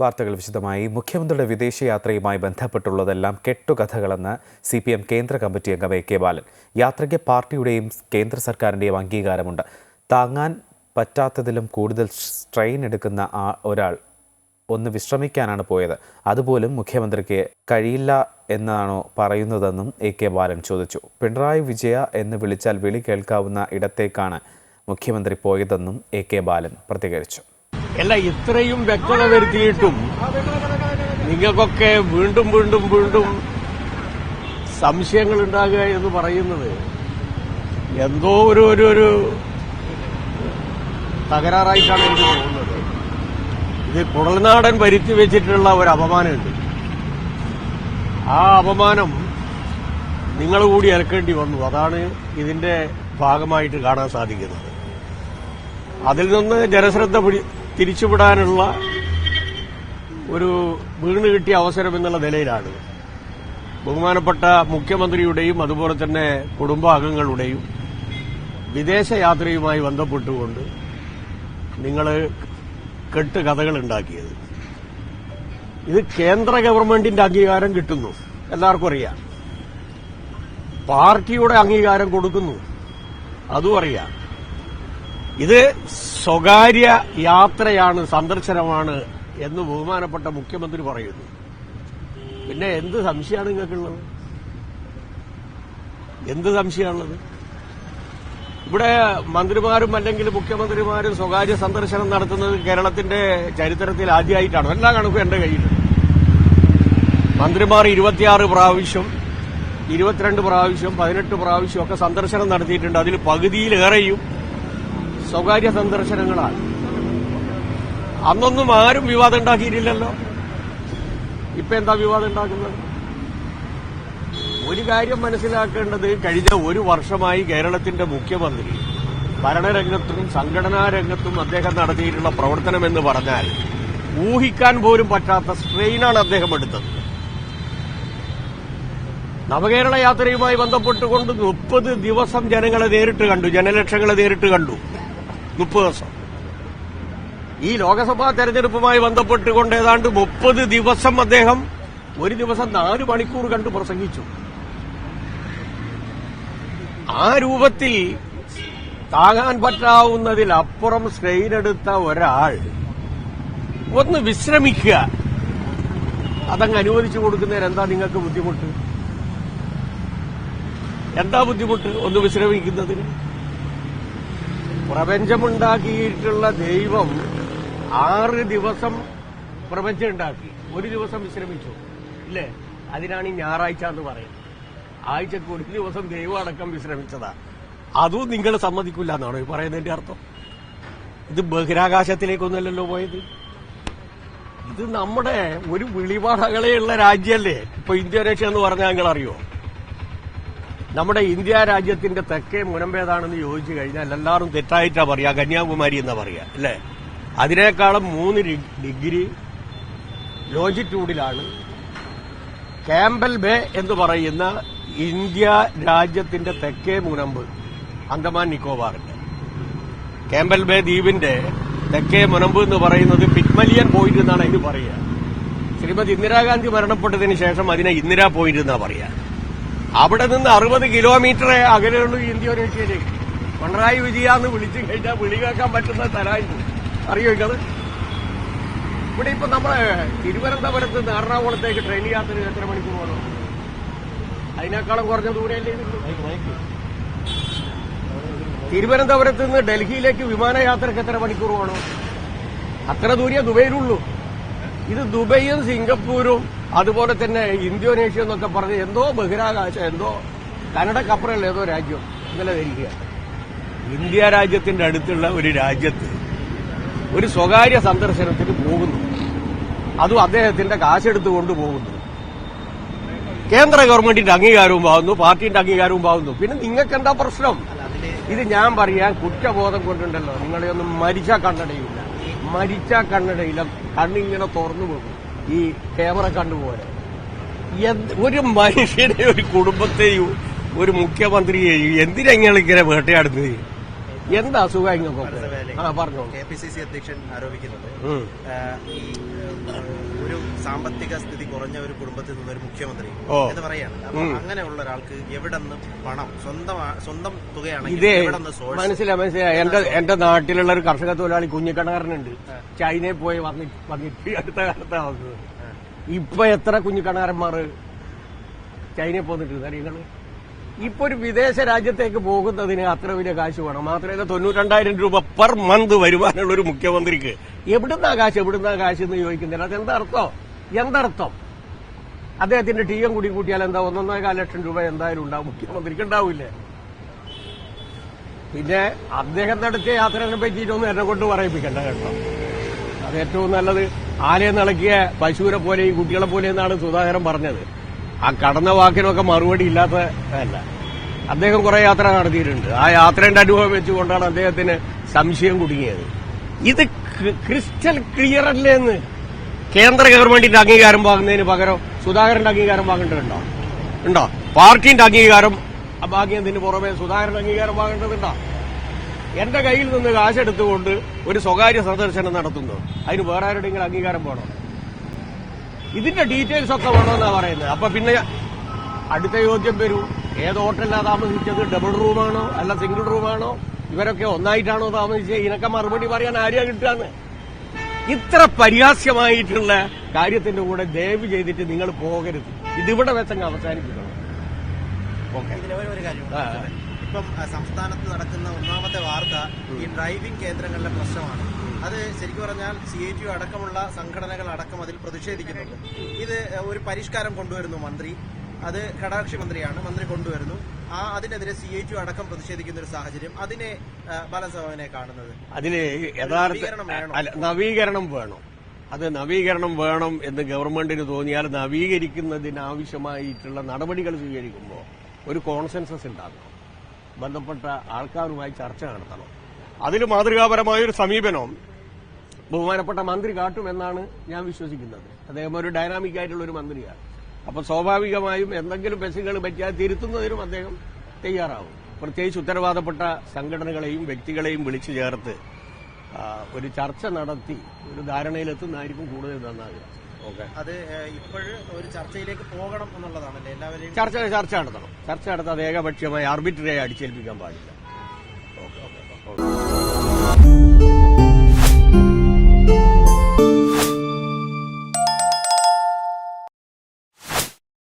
വാർത്തകൾ വിശദമായി. മുഖ്യമന്ത്രിയുടെ വിദേശയാത്രയുമായി ബന്ധപ്പെട്ടുള്ളതെല്ലാം കെട്ടുകഥകളെന്ന് സി പി എം കേന്ദ്ര കമ്മിറ്റി അംഗം എ കെ ബാലൻ. യാത്രയ്ക്ക് പാർട്ടിയുടെയും കേന്ദ്ര സർക്കാരിന്റെയും അംഗീകാരമുണ്ട്. താങ്ങാൻ പറ്റാത്തതിലും കൂടുതൽ സ്ട്രെയിൻ എടുക്കുന്ന ആ ഒരാൾ ഒന്ന് വിശ്രമിക്കാനാണ് പോയത്. അതുപോലും മുഖ്യമന്ത്രിക്ക് കഴിയില്ല എന്നാണോ പറയുന്നതെന്നും എ കെ ബാലൻ ചോദിച്ചു. പിണറായി വിജയ എന്ന് വിളിച്ചാൽ വിളി കേൾക്കാവുന്ന ഇടത്തേക്കാണ് മുഖ്യമന്ത്രി പോയതെന്നും എ കെ ബാലൻ പ്രതികരിച്ചു. അല്ല ഇത്രയും വ്യക്തത വരുത്തിയിട്ടും നിങ്ങൾക്കൊക്കെ വീണ്ടും വീണ്ടും വീണ്ടും സംശയങ്ങൾ ഉണ്ടാകുക എന്ന് പറയുന്നത് എന്തോ ഒരു ഒരു ഒരു തകരാറായിട്ടാണ് എനിക്ക് തോന്നുന്നത്. ഇത് കുടൽനാടൻ വരുത്തി വെച്ചിട്ടുള്ള ഒരു അപമാനമുണ്ട്. ആ അപമാനം നിങ്ങൾ കൂടി ഏൽക്കേണ്ടി വന്നു. അതാണ് ഇതിന്റെ ഭാഗമായിട്ട് കാണാൻ സാധിക്കുന്നത്. അതിൽ നിന്ന് ജനശ്രദ്ധ പിടി- തിരിച്ചുവിടാനുള്ള ഒരു വീണ് കിട്ടിയ അവസരം എന്നുള്ള നിലയിലാണ്. ബഹുമാനപ്പെട്ട മുഖ്യമന്ത്രിയുടെയും അതുപോലെ തന്നെ കുടുംബാംഗങ്ങളുടെയും വിദേശയാത്രയുമായി ബന്ധപ്പെട്ടുകൊണ്ട് നിങ്ങൾ കെട്ട് കഥകൾ ഉണ്ടാക്കിയത് ഇത് കേന്ദ്ര ഗവൺമെന്റിന്റെ അംഗീകാരം കിട്ടുന്നു. എല്ലാവർക്കും അറിയാം. പാർട്ടിയുടെ അംഗീകാരം കൊടുക്കുന്നു. അതും അറിയാം. ഇത് സ്വകാര്യ യാത്രയാണ് സന്ദർശനമാണ് എന്ന് ബഹുമാനപ്പെട്ട മുഖ്യമന്ത്രി പറയുന്നു. പിന്നെ എന്ത് സംശയമാണ് നിങ്ങൾക്കുള്ളത്? എന്ത് സംശയമാണുള്ളത്? ഇവിടെ മന്ത്രിമാരും അല്ലെങ്കിൽ മുഖ്യമന്ത്രിമാരും സ്വകാര്യ സന്ദർശനം നടത്തുന്നത് കേരളത്തിന്റെ ചരിത്രത്തിൽ ആദ്യമായിട്ടാണ്. എല്ലാ കണക്കും എന്റെ കയ്യിൽ മന്ത്രിമാർ ഇരുപത്തിയാറ് പ്രാവശ്യം ഇരുപത്തിരണ്ട് പ്രാവശ്യം പതിനെട്ട് പ്രാവശ്യം ഒക്കെ സന്ദർശനം നടത്തിയിട്ടുണ്ട്. അതിൽ പകുതിയിലേറെയും സ്വകാര്യ സന്ദർശനങ്ങളാണ്. അന്നൊന്നും ആരും വിവാദം ഉണ്ടാക്കിയിട്ടില്ലല്ലോ. ഇപ്പൊ എന്താ വിവാദം ഉണ്ടാക്കുന്നത്? ഒരു കാര്യം മനസ്സിലാക്കേണ്ടത് കഴിഞ്ഞ ഒരു വർഷമായി കേരളത്തിന്റെ മുഖ്യമന്ത്രി ഭരണരംഗത്തും സംഘടനാ രംഗത്തും അദ്ദേഹം നടത്തിയിട്ടുള്ള പ്രവർത്തനം എന്ന് പറഞ്ഞാൽ ഊഹിക്കാൻ പോലും പറ്റാത്ത സ്ട്രെയിനാണ് അദ്ദേഹം എടുത്തത്. നവകേരള യാത്രയുമായി ബന്ധപ്പെട്ടുകൊണ്ട് മുപ്പത് ദിവസം ജനങ്ങളെ നേരിട്ട് കണ്ടു ജനലക്ഷങ്ങളെ നേരിട്ട് കണ്ടു. മുപ്പത് ദിവസം. ഈ ലോക്സഭാ തെരഞ്ഞെടുപ്പുമായി ബന്ധപ്പെട്ടുകൊണ്ട് ഏതാണ്ട് മുപ്പത് ദിവസം അദ്ദേഹം ഒരു ദിവസം നാല് മണിക്കൂർ കണ്ട് പ്രസംഗിച്ചു. ആ രൂപത്തിൽ താങ്ങാൻ പറ്റാവുന്നതിലപ്പുറം സ്ട്രെയിൻ എടുത്ത ഒരാൾ ഒന്ന് വിശ്രമിക്കുക. അതങ്ങ് അനുവദിച്ചു കൊടുക്കുന്നതിന് എന്താ നിങ്ങൾക്ക് ബുദ്ധിമുട്ട്? എന്താ ബുദ്ധിമുട്ട് ഒന്ന് വിശ്രമിക്കുന്നതിന്? പ്രപഞ്ചമുണ്ടാക്കിയിട്ടുള്ള ദൈവം ആറ് ദിവസം പ്രപഞ്ചം ഉണ്ടാക്കി ഒരു ദിവസം വിശ്രമിച്ചു. ഇല്ലേ? അതിനാണ് ഈ ഞായറാഴ്ച എന്ന് പറയുന്നത്. ആഴ്ചക്ക് ഒരു ദിവസം ദൈവം അടക്കം വിശ്രമിച്ചതാ. അതും നിങ്ങൾ സമ്മതിക്കില്ല എന്നാണോ ഈ പറയുന്നതിന്റെ അർത്ഥം? ഇത് ബഹിരാകാശത്തിലേക്കൊന്നല്ലല്ലോ പോയത്? ഇത് നമ്മുടെ ഒരു വിളിപാടകളെയുള്ള രാജ്യമല്ലേ? ഇപ്പൊ ഇന്ത്യ രക്ഷ എന്ന് പറഞ്ഞാൽ നിങ്ങൾ അറിയോ നമ്മുടെ ഇന്ത്യ രാജ്യത്തിന്റെ തെക്കേ മുനമ്പേതാണെന്ന് ചോദിച്ചു കഴിഞ്ഞാൽ എല്ലാവരും തെറ്റായിട്ടാ പറയാ. കന്യാകുമാരി എന്നാ പറയാ. അല്ലേ? അതിനേക്കാളും മൂന്ന് ഡിഗ്രി ലോജിറ്റ്യൂഡിലാണ് ക്യാമ്പൽ ബേ എന്ന് പറയുന്ന ഇന്ത്യ രാജ്യത്തിന്റെ തെക്കേ മുനമ്പ് അന്തമാൻ നിക്കോബാറിന്റെ. ക്യാമ്പൽ ബേ ദ്വീപിന്റെ തെക്കേ മുനമ്പ് എന്ന് പറയുന്നത് പിറ്റ്മലിയൻ പോയിന്റ് എന്നാണ് അതിന് പറയുക. ശ്രീമതി ഇന്ദിരാഗാന്ധി മരണപ്പെട്ടതിന് ശേഷം അതിനെ ഇന്ദിരാ പോയിന്റ് എന്നാ പറയുക. അവിടെ നിന്ന് അറുപത് കിലോമീറ്റർ ഒരു ഇന്തോനേഷ്യയിലേക്ക് പിണറായി വിജയ എന്ന് വിളിച്ചു കഴിഞ്ഞാൽ വിളി കേൾക്കാൻ പറ്റുന്ന സ്ഥലമായിരുന്നു അറിയോ ഇക്കത് ഇവിടെ ഇപ്പൊ നമ്മളെ തിരുവനന്തപുരത്ത് നിന്ന് എറണാകുളത്തേക്ക് ട്രെയിൻ യാത്ര എത്ര മണിക്കൂർ വേണം അതിനേക്കാളും കുറഞ്ഞ ദൂരമല്ലേ? തിരുവനന്തപുരത്ത് നിന്ന് ഡൽഹിയിലേക്ക് വിമാനയാത്രക്ക് എത്ര മണിക്കൂർ വേണം അത്ര ദൂരേ ദുബൈയിലുള്ളൂ. ഇത് ദുബൈയും സിംഗപ്പൂരും അതുപോലെ തന്നെ ഇന്തോനേഷ്യ എന്നൊക്കെ പറഞ്ഞ് എന്തോ ബഹിരാകാശം എന്തോ കനഡക്കപ്പുറമുള്ള ഏതോ രാജ്യം ഇന്നലെ ധരിക്കുക ഇന്ത്യ രാജ്യത്തിന്റെ അടുത്തുള്ള ഒരു രാജ്യത്ത് ഒരു സ്വകാര്യ സന്ദർശനത്തിന് പോകുന്നു. അതും അദ്ദേഹത്തിന്റെ കാശെടുത്തു കൊണ്ടുപോകുന്നു കേന്ദ്ര ഗവൺമെന്റിന്റെ അംഗീകാരവും പാവുന്നു പാർട്ടിന്റെ അംഗീകാരവും പാവുന്നു പിന്നെ നിങ്ങൾക്ക് എന്താ പ്രശ്നം? ഇത് ഞാൻ പറയാൻ കുറ്റബോധം കൊണ്ടുണ്ടല്ലോ. നിങ്ങളെയൊന്നും മരിച്ചാ കണ്ണടയില്ല. മരിച്ച കണ്ണടയില്ല. കണ്ണിങ്ങനെ തുറന്നു പോകും. ഈ ക്യാമറ കണ്ടുപോലെ. ഒരു മനുഷ്യനെ ഒരു കുടുംബത്തെയും ഒരു മുഖ്യമന്ത്രിയെയും എന്തിനാണ് ഇങ്ങനെ വേട്ടയാടുന്നത്? എന്താ അസുഖം ഇങ്ങനെ പറഞ്ഞോ കെ പി സി സി അധ്യക്ഷൻ ആരോപിക്കുന്നത് ആ, സാമ്പത്തിക സ്ഥിതി കുറഞ്ഞ ഒരു കുടുംബത്തിൽ നിന്ന് ഒരു മുഖ്യമന്ത്രി എന്ന് പറയാണ് അങ്ങനെയുള്ള ഒരാൾക്ക് എവിടെ നിന്ന് പണം സ്വന്തം സ്വന്തം തുകയാണെങ്കിൽ മനസ്സിലായി മനസ്സിലായി. എന്റെ എന്റെ നാട്ടിലുള്ള ഒരു കർഷക തൊഴിലാളി കുഞ്ഞിക്കണകാരനുണ്ട് ചൈനയിൽ പോയി വന്നിട്ട് അടുത്ത കാലത്താ വന്നത്. ഇപ്പൊ എത്ര കുഞ്ഞിക്കണകാരന്മാർ ചൈനയിൽ പോന്നിട്ടുണ്ട്? അറിയങ്ങൾ ഇപ്പൊ ഒരു വിദേശ രാജ്യത്തേക്ക് പോകുന്നതിന് അത്ര വലിയ കാശ് വേണം. മാത്രമല്ല തൊണ്ണൂറ്റണ്ടായിരം രൂപ പെർ മന്ത് വരുമാനമുള്ള ഒരു മുഖ്യമന്ത്രിക്ക് എവിടുന്നാ കാശ് എവിടുന്നാ കാശ് എന്ന് ചോദിക്കുന്നില്ല അത് അർത്ഥം എന്തർത്ഥം? അദ്ദേഹത്തിന്റെ ടീം കൂടി കൂട്ടിയാൽ എന്താ? ഒന്നൊന്നേകാൽ ലക്ഷം രൂപ എന്തായാലും ഉണ്ടാവും. മുഖ്യമന്ത്രിക്ക് ഉണ്ടാവില്ലേ? പിന്നെ അദ്ദേഹം നടത്തിയ യാത്രകളെ പറ്റിയിട്ടൊന്നും എന്നെ കൊണ്ട് പറയിപ്പിക്കണ്ട കേട്ടോ. അത് ഏറ്റവും നല്ലത്. ആലയം നിളക്കിയ പശുവിനെ പോലെയും കുട്ടികളെ പോലെ എന്നാണ് സുധാകരൻ പറഞ്ഞത്. ആ കടന്ന വാക്കിനൊക്കെ മറുപടി ഇല്ലാത്ത അല്ല. അദ്ദേഹം കുറെ യാത്ര നടത്തിയിട്ടുണ്ട്. ആ യാത്രയുടെ അനുഭവം വെച്ചുകൊണ്ടാണ് അദ്ദേഹത്തിന് സംശയം കുടുങ്ങിയത്. ഇത് ക്രിസ്റ്റൽ ക്ലിയർ അല്ലേ എന്ന്? കേന്ദ്ര ഗവൺമെന്റിന്റെ അംഗീകാരം വാങ്ങുന്നതിന് പകരം സുധാകരന്റെ അംഗീകാരം വാങ്ങേണ്ടതുണ്ടോ? ഉണ്ടോ? പാർട്ടിന്റെ അംഗീകാരം വാങ്ങിയതിന് പുറമെ സുധാകരന്റെ അംഗീകാരം വാങ്ങേണ്ടതുണ്ടോ? എന്റെ കയ്യിൽ നിന്ന് കാശെടുത്തുകൊണ്ട് ഒരു സ്വകാര്യ സന്ദർശനം നടത്തുന്നു. അതിന് വേറെ ആരുടെയെങ്കിലും അംഗീകാരം വേണോ? ഇതിന്റെ ഡീറ്റെയിൽസ് ഒക്കെ വേണമെന്നാ പറയുന്നത്. അപ്പൊ പിന്നെ അടുത്ത ചോദ്യം വരൂ. ഏത് ഹോട്ടലിലാണ് താമസിച്ചത്? ഡബിൾ റൂമാണോ? അല്ല സിംഗിൾ റൂമാണോ? ഇവരൊക്കെ ഒന്നായിട്ടാണോ താമസിച്ചത് ഇതിനൊക്കെ മറുപടി പറയാൻ ആരെയാ കിട്ടാന്ന് ഇത്ര പരിഹാസ്യമായിട്ടുള്ള കാര്യത്തിന്റെ കൂടെ ദയവ് ചെയ്തിട്ട് നിങ്ങൾ പോകരുത്. ഇതിവിടെ വെച്ചങ്ങ് അവസാനിപ്പിക്കണം. ഇപ്പം സംസ്ഥാനത്ത് നടക്കുന്ന ഒന്നാമത്തെ വാർത്ത ഈ ഡ്രൈവിംഗ് കേന്ദ്രങ്ങളിലെ പ്രശ്നമാണ്. അത് ശരിക്കും പറഞ്ഞാൽ സി എ ടി അടക്കമുള്ള സംഘടനകൾ അടക്കം അതിൽ പ്രതിഷേധിക്കുന്നുണ്ട്. ഇത് ഒരു പരിഷ്കാരം കൊണ്ടുവരുന്നു മന്ത്രി. അത് ഘടകകക്ഷി മന്ത്രിയാണ്. മന്ത്രി കൊണ്ടുവരുന്നു. ആ അതിനെതിരെ സി എച്ച് ടി അടക്കം പ്രതിഷേധിക്കുന്ന ഒരു സാഹചര്യം അതിനെ ബാലസഭനെ കാണുന്നത്. അതിന് യഥാർത്ഥ നവീകരണം നവീകരണം വേണം? അത് നവീകരണം വേണം എന്ന് ഗവൺമെന്റിന് തോന്നിയാൽ നവീകരിക്കുന്നതിനാവശ്യമായിട്ടുള്ള നടപടികൾ സ്വീകരിക്കുമ്പോൾ ഒരു കോൺസെൻസസ് ഉണ്ടാകണം. ബന്ധപ്പെട്ട ആൾക്കാരുമായി ചർച്ച നടത്തണം. അതിൽ മാതൃകാപരമായ ഒരു സമീപനം ബഹുമാനപ്പെട്ട മന്ത്രി കാട്ടുമെന്നാണ് ഞാൻ വിശ്വസിക്കുന്നത്. അദ്ദേഹം ഒരു ഡൈനാമിക് ആയിട്ടുള്ള ഒരു മന്ത്രിയാണ്. അപ്പൊ സ്വാഭാവികമായും എന്തെങ്കിലും ബസ്സുകൾ പറ്റിയാൽ തിരുത്തുന്നതിനും അദ്ദേഹം തയ്യാറാവും. പ്രത്യേകിച്ച് ഉത്തരവാദപ്പെട്ട സംഘടനകളെയും വ്യക്തികളെയും വിളിച്ചു ചേർത്ത് ഒരു ചർച്ച നടത്തി ഒരു ധാരണയിലെത്തുന്നതായിരിക്കും കൂടുതൽ നന്നാകുക ഓക്കെ. അത് ഇപ്പോഴും ഒരു ചർച്ചയിലേക്ക് പോകണം എന്നുള്ളതാണല്ലേ എല്ലാവരെയും? ചർച്ച ചർച്ച നടത്തണം. ചർച്ച നടത്താതെ ഏകപക്ഷീയമായി ആർബിട്രറി അടിച്ചേൽപ്പിക്കാൻ പാടില്ല. Okay okay. ഓക്കെ.